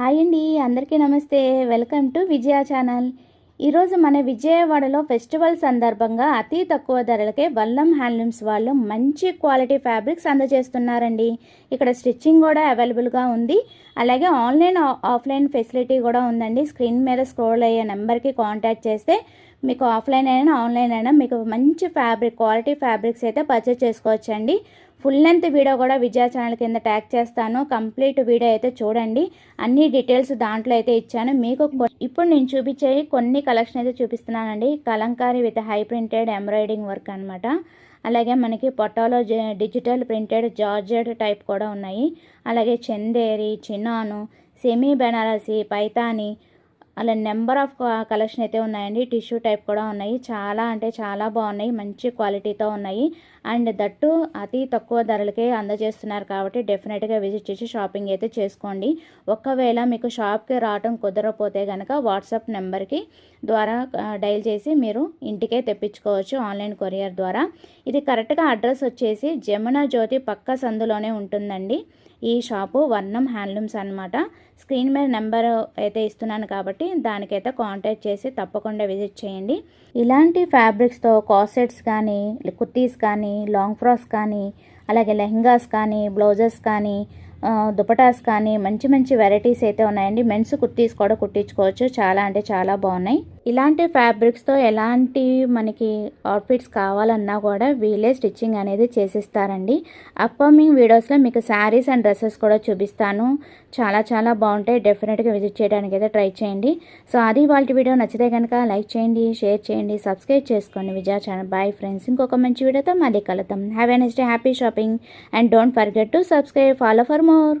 Hi అండి అందరికీ నమస్తే. Welcome to Vijaya channel. ఈరోజు మన విజయవాడలో ఫెస్టివల్ సందర్భంగా అతి తక్కువ ధరలకే వల్లం హ్యాండ్లూమ్స్ వాళ్ళు మంచి క్వాలిటీ ఫ్యాబ్రిక్స్ అందజేస్తున్నారండి. ఇక్కడ స్టిచ్చింగ్ కూడా అవైలబుల్గా ఉంది. అలాగే ఆన్లైన్ ఆఫ్లైన్ ఫెసిలిటీ కూడా ఉందండి. స్క్రీన్ మీద స్క్రోల్ అయ్యే నెంబర్కి కాంటాక్ట్ చేస్తే మీకు ఆఫ్లైన్ అయినా ఆన్లైన్ అయినా మీకు మంచి ఫ్యాబ్రిక్ క్వాలిటీ ఫ్యాబ్రిక్స్ అయితే పర్చేస్ చేసుకోవచ్చండి. ఫుల్ లెంత్ వీడియో కూడా విజయ ఛానల్ కింద ట్యాగ్ చేస్తాను. కంప్లీట్ వీడియో అయితే చూడండి. అన్ని డీటెయిల్స్ దాంట్లో అయితే ఇచ్చాను. మీకు ఇప్పుడు నేను చూపించే కొన్ని కలెక్షన్ అయితే చూపిస్తున్నానండి. Kalamkari with high printed embroidering work అన్నమాట. అలాగే మనకి పొటాలో జ- డిజిటల్ ప్రింటెడ్ జార్జెడ్ టైప్ కూడా ఉన్నాయి. అలాగే చందేరి చిన్నాను సెమీ బెనారసి పైతాని అలా నెంబర్ ఆఫ్ కలెక్షన్ అయితే ఉన్నాయండి. టిష్యూ టైప్ కూడా ఉన్నాయి. చాలా అంటే చాలా బాగున్నాయి. మంచి క్వాలిటీతో ఉన్నాయి. అండ్ దట్టు అతి తక్కువ ధరలకే అందజేస్తున్నారు కాబట్టి డెఫినెట్గా విజిట్ చేసి షాపింగ్ అయితే చేసుకోండి. ఒకవేళ మీకు షాప్కి రావటం కుదరకపోతే కనుక వాట్సాప్ నెంబర్కి ద్వారా డైల్ చేసి మీరు ఇంటికే తెప్పించుకోవచ్చు ఆన్లైన్ కొరియర్ ద్వారా. ఇది కరెక్ట్గా అడ్రస్ వచ్చేసి జమున జ్యోతి పక్క సందులోనే ఉంటుందండి. ఈ షాపు వర్ణం హ్యాండ్లూమ్స్ అన్నమాట. స్క్రీన్ మీద నెంబర్ అయితే ఇస్తున్నాను కాబట్టి దానికైతే కాంటాక్ట్ చేసి తప్పకుండా విజిట్ చేయండి. ఇలాంటి ఫ్యాబ్రిక్స్తో కాసెట్స్ కానీ కుర్తీస్ కానీ లాంగ్ ఫ్రాక్స్ కానీ అలాగే లెహంగాస్ కానీ బ్లౌజెస్ కానీ దుపటాస్ కానీ మంచి మంచి వెరైటీస్ అయితే ఉన్నాయండి. మెన్స్ కుర్తీస్ కూడా కుట్టించుకోవచ్చు. చాలా అంటే చాలా బాగున్నాయి. ఇలాంటి ఫ్యాబ్రిక్స్తో ఎలాంటి మనకి అవుట్ఫిట్స్ కావాలన్నా కూడా వీళ్ళే స్టిచ్చింగ్ అనేది చేసిస్తారండి. అప్కమింగ్ వీడియోస్లో మీకు శారీస్ అండ్ డ్రెస్సెస్ కూడా చూపిస్తాను. చాలా చాలా బాగుంటాయి. డెఫినెట్గా విజిట్ చేయడానికి అయితే ట్రై చేయండి. సో అది వాళ్ళ వీడియో. నచ్చితే కనుక లైక్ చేయండి షేర్ చేయండి సబ్స్క్రైబ్ చేసుకోండి. విజయ ఛానల్ బాయ్ ఫ్రెండ్స్ ఇంకొక మంచి వీడియోతో మళ్ళీ కలుద్దాం. Have a next happy shopping and don't forget to subscribe follow for more